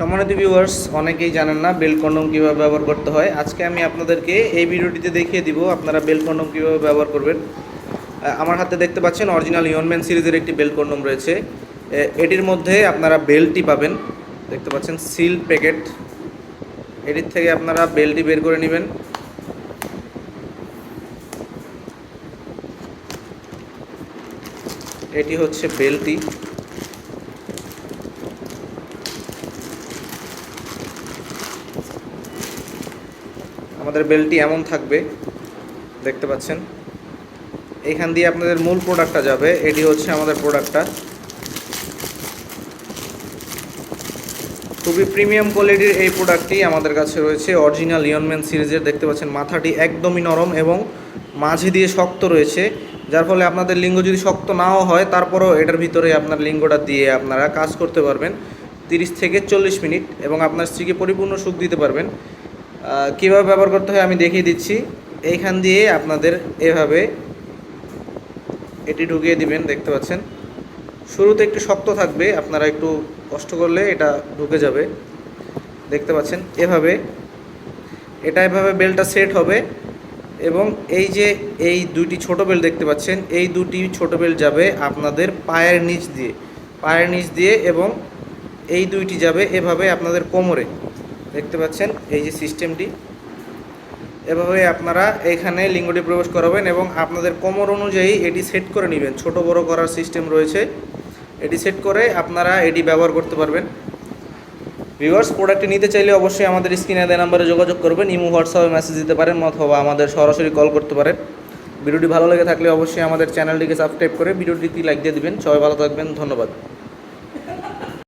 সম্মানিত ভিউয়ার্স অনেকেই জানেন না বেল কন্ডম কীভাবে ব্যবহার করতে হয়। আজকে আমি আপনাদেরকে এই ভিডিওটিতে দেখিয়ে দিব আপনারা বেল্ট কন্ডম কীভাবে ব্যবহার করবেন। আমার হাতে দেখতে পাচ্ছেন অরিজিনাল ইয়নম্যান সিরিজের একটি বেল কন্ডম রয়েছে। এটির মধ্যে আপনারা বেল্টটি পাবেন। দেখতে পাচ্ছেন সিল প্যাকেট। এটির থেকে আপনারা বেল্টটি বের করে নেবেন। এটি হচ্ছে বেল্টটি আমাদের বেল্টটি এমন থাকবে, দেখতে পাচ্ছেন। এখান দিয়ে আপনাদের মূল প্রোডাক্টটা যাবে, এটি হচ্ছে আমাদের প্রোডাক্টটা। খুবই প্রিমিয়াম কোয়ালিটির এই প্রোডাক্টটি আমাদের কাছে রয়েছে, অরিজিনাল লিওনম্যান সিরিজের, দেখতে পাচ্ছেন মাথাটি একদমই নরম এবং মাঝে দিয়ে শক্ত রয়েছে, যার ফলে আপনাদের লিঙ্গ যদি শক্ত নাও হয়, তারপরেও এটার ভিতরে আপনার লিঙ্গটা দিয়ে আপনারা কাজ করতে পারবেন। তিরিশ থেকে চল্লিশ মিনিট এবং আপনার স্ত্রীকে পরিপূর্ণ সুখ দিতে পারবেন। কীভাবে ব্যবহার করতে হয় আমি দেখিয়ে দিচ্ছি। এইখান দিয়ে আপনাদের এভাবে এটি ঢুকিয়ে দিবেন, দেখতে পাচ্ছেন। শুরুতে একটু শক্ত থাকবে, আপনারা একটু কষ্ট করলে এটা ঢুকে যাবে। দেখতে পাচ্ছেন, এভাবে। এটা এভাবে বেলটা সেট হবে এবং এই যে এই দুইটি ছোট বেল দেখতে পাচ্ছেন, এই দুটি ছোট বেল যাবে আপনাদের পায়ের নিচ দিয়ে। পায়ের নিচ দিয়ে এবং এই দুইটি যাবে এভাবে আপনাদের কোমরে। দেখতে পাচ্ছেন, এই যে সিস্টেমটি। এভাবে আপনারা এখানে লিঙ্গটি প্রবেশ করাবেন এবং আপনাদের কোমর অনুযায়ী এটি সেট করে নেবেন। ছোট, বড় করার সিস্টেম রয়েছে। এটি সেট করে আপনারা এটি ব্যবহার করতে পারবেন। ভিউয়ার্স, প্রোডাক্টটি নিতে চাইলে অবশ্যই আমাদের স্ক্রিনে দেওয়া নাম্বারে যোগাযোগ করবেন, ইমো, হোয়াটসঅ্যাপে মেসেজ দিতে পারেন অথবা আমাদের সরাসরি কল করতে পারেন। ভিডিওটি ভালো লেগে থাকলে অবশ্যই আমাদের চ্যানেলটিকে সাবস্ক্রাইব করে ভিডিওটিতে লাইক দিয়ে দিবেন। সবাই ভালো থাকবেন, ধন্যবাদ।